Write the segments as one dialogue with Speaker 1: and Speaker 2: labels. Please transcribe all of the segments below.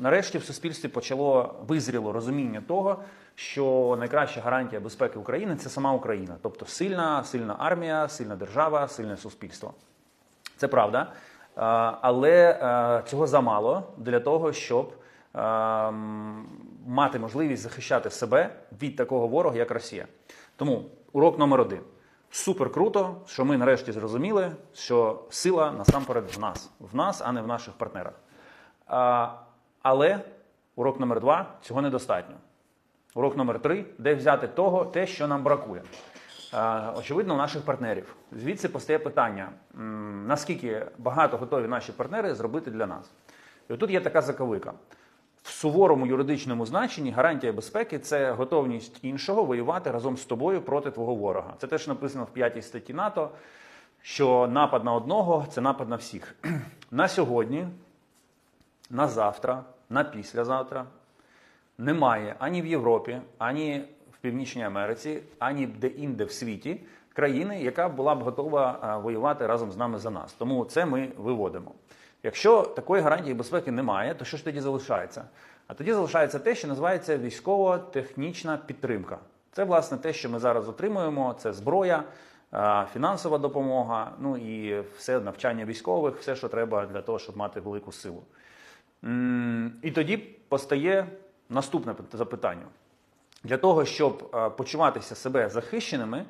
Speaker 1: Нарешті в суспільстві почало визріло розуміння того, що найкраща гарантія безпеки України це сама Україна, тобто сильна, сильна армія, сильна держава, сильне суспільство. Це правда, але цього замало для того, щоб мати можливість захищати себе від такого ворога, як Росія. Тому урок номер один. Супер круто, що ми нарешті зрозуміли, що сила насамперед в нас, в нас, а не в наших партнерах. Але урок номер два цього недостатньо. Урок номер три де взяти того, те, що нам бракує. Очевидно, у наших партнерів. Звідси постає питання: наскільки багато готові наші партнери зробити для нас. І отут є така заковика. В суворому юридичному значенні гарантія безпеки це готовність іншого воювати разом з тобою проти твого ворога. Це теж написано в п'ятій статті НАТО, що напад на одного це напад на всіх. На сьогодні, на завтра, на післязавтра немає ані в Європі, ані в Північній Америці, ані де-інде в світі країни, яка була б готова воювати разом з нами за нас. Тому це ми виводимо. Якщо такої гарантії безпеки немає, то що ж тоді залишається? А тоді залишається те, що називається військово-технічна підтримка. Це власне те, що ми зараз отримуємо: це зброя, фінансова допомога, ну і все навчання військових, все, що треба для того, щоб мати велику силу. І тоді постає наступне запитання. Для того, щоб е, почуватися себе захищеними,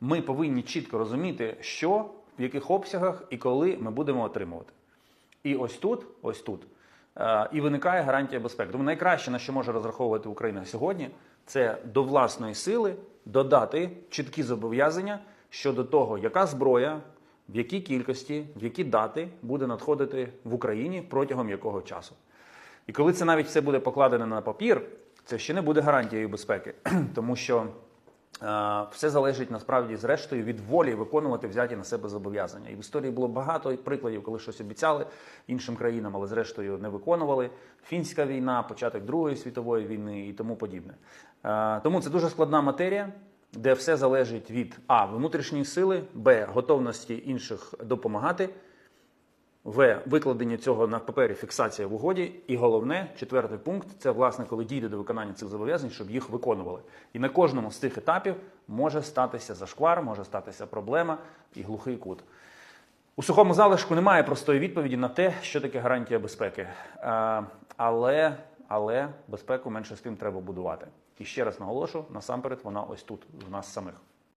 Speaker 1: ми повинні чітко розуміти, що, в яких обсягах і коли ми будемо отримувати. І ось тут, ось тут, е, і виникає гарантія безпеки. Тому найкраще, на що може розраховувати Україна сьогодні, це до власної сили додати чіткі зобов'язання щодо того, яка зброя, в якій кількості, в які дати буде надходити в Україні протягом якого часу. І коли це навіть все буде покладено на папір, це ще не буде гарантією безпеки, тому що е, все залежить насправді зрештою від волі виконувати взяті на себе зобов'язання. І в історії було багато прикладів, коли щось обіцяли іншим країнам, але зрештою не виконували. Фінська війна, початок Другої світової війни і тому подібне. Е, тому це дуже складна матерія. Де все залежить від а внутрішньої сили, б готовності інших допомагати, в викладення цього на папері фіксація в угоді. І головне, четвертий пункт це власне, коли дійде до виконання цих зобов'язань, щоб їх виконували. І на кожному з цих етапів може статися зашквар, може статися проблема і глухий кут. У сухому залишку немає простої відповіді на те, що таке гарантія безпеки. Е, Але, але безпеку менше з тим треба будувати. І ще раз наголошу, насамперед вона ось тут, в нас самих.